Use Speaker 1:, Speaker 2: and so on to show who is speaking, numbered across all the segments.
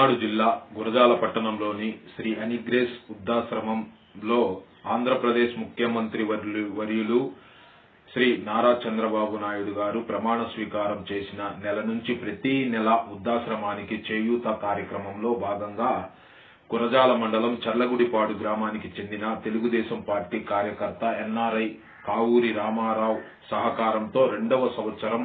Speaker 1: పల్నాడు జిల్లా గురజాల పట్టణంలోని శ్రీ అనిగ్రేస్ వృద్ధాశ్రమంలో ఆంధ్రప్రదేశ్ ముఖ్యమంత్రి వర్యులు- వర్యులు శ్రీ నారా చంద్రబాబు నాయుడు గారు ప్రమాణ స్వీకారం చేసిన నెల నుంచి ప్రతి నెల వృద్ధాశ్రమానికి చేయూత కార్యక్రమంలో భాగంగా గురజాల మండలం చర్లగుడిపాడు గ్రామానికి చెందిన తెలుగుదేశం పార్టీ కార్యకర్త ఎన్ఆర్ఐ కావూరి రామారావు సహకారంతో రెండవ సంవత్సరం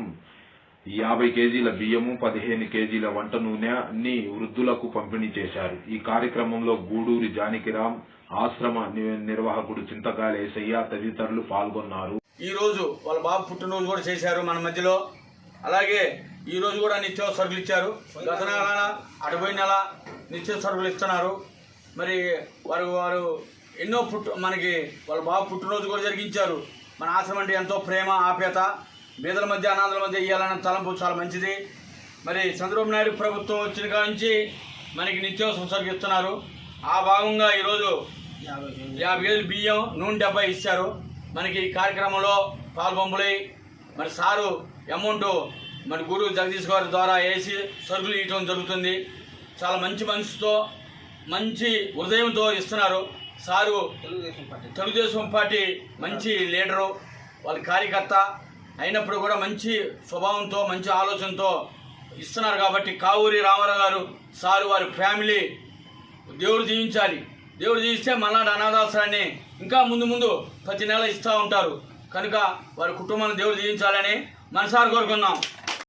Speaker 1: యాభై కేజీల బియ్యము పదిహేను కేజీల వంట నూనె అన్ని వృద్ధులకు పంపిణీ చేశారు. ఈ కార్యక్రమంలో గూడూరి జానకిరామ్ ఆశ్రమ నిర్వాహకుడు చింతకాయల ఏసయ్య తదితరులు పాల్గొన్నారు.
Speaker 2: ఈ రోజు వాళ్ళ బాబు పుట్టినరోజు కూడా చేశారు మన మధ్యలో. అలాగే ఈ రోజు కూడా నిత్య సరుకులు ఇచ్చారు. గత నెల అటుపోయిన నెల నిత్య సరుకులు ఇస్తున్నారు. మరి వారు వారు ఎన్నో పుట్టు మనకి వాళ్ళ బాబు పుట్టినరోజు కూడా జరిగించారు. మన ఆశ్రమం అంటే ఎంతో ప్రేమ ఆప్యత బీదల మధ్య అనాథల మధ్య ఇవ్వాలన్న తలంపు చాలా మంచిది. మరి చంద్రబాబు నాయుడు ప్రభుత్వం వచ్చిన కాడ నుంచి మనకి నిత్యావసర సరుకు ఇస్తున్నారు. ఆ భాగంగా ఈరోజు యాభై వేలు బియ్యం నూనె డబ్బా ఇచ్చారు. మనకి ఈ కార్యక్రమంలో పాల్పొంపులై మరి సారు అమౌంట్ మరి గురువు జగదీష్ గారి ద్వారా వేసి సరుకులు ఇవ్వడం జరుగుతుంది. చాలా మంచి మనసుతో మంచి హృదయంతో ఇస్తున్నారు. సారు తెలుగుదేశం పార్టీ మంచి లీడరు వాళ్ళ కార్యకర్త. అయినప్పుడు కూడా మంచి స్వభావంతో మంచి ఆలోచనతో ఇస్తున్నారు కాబట్టి కావూరి రామారావు గారు సారు వారి ఫ్యామిలీ దేవుడు జీవించాలి దేవుడు జీవిస్తే మళ్ళాంటి అనాథాశ్రాన్ని ఇంకా ముందు ముందు ప్రతి నెల ఇస్తూ ఉంటారు. కనుక వారి కుటుంబాన్ని దేవుడు జీవించాలని మనసారి కోరుకున్నాం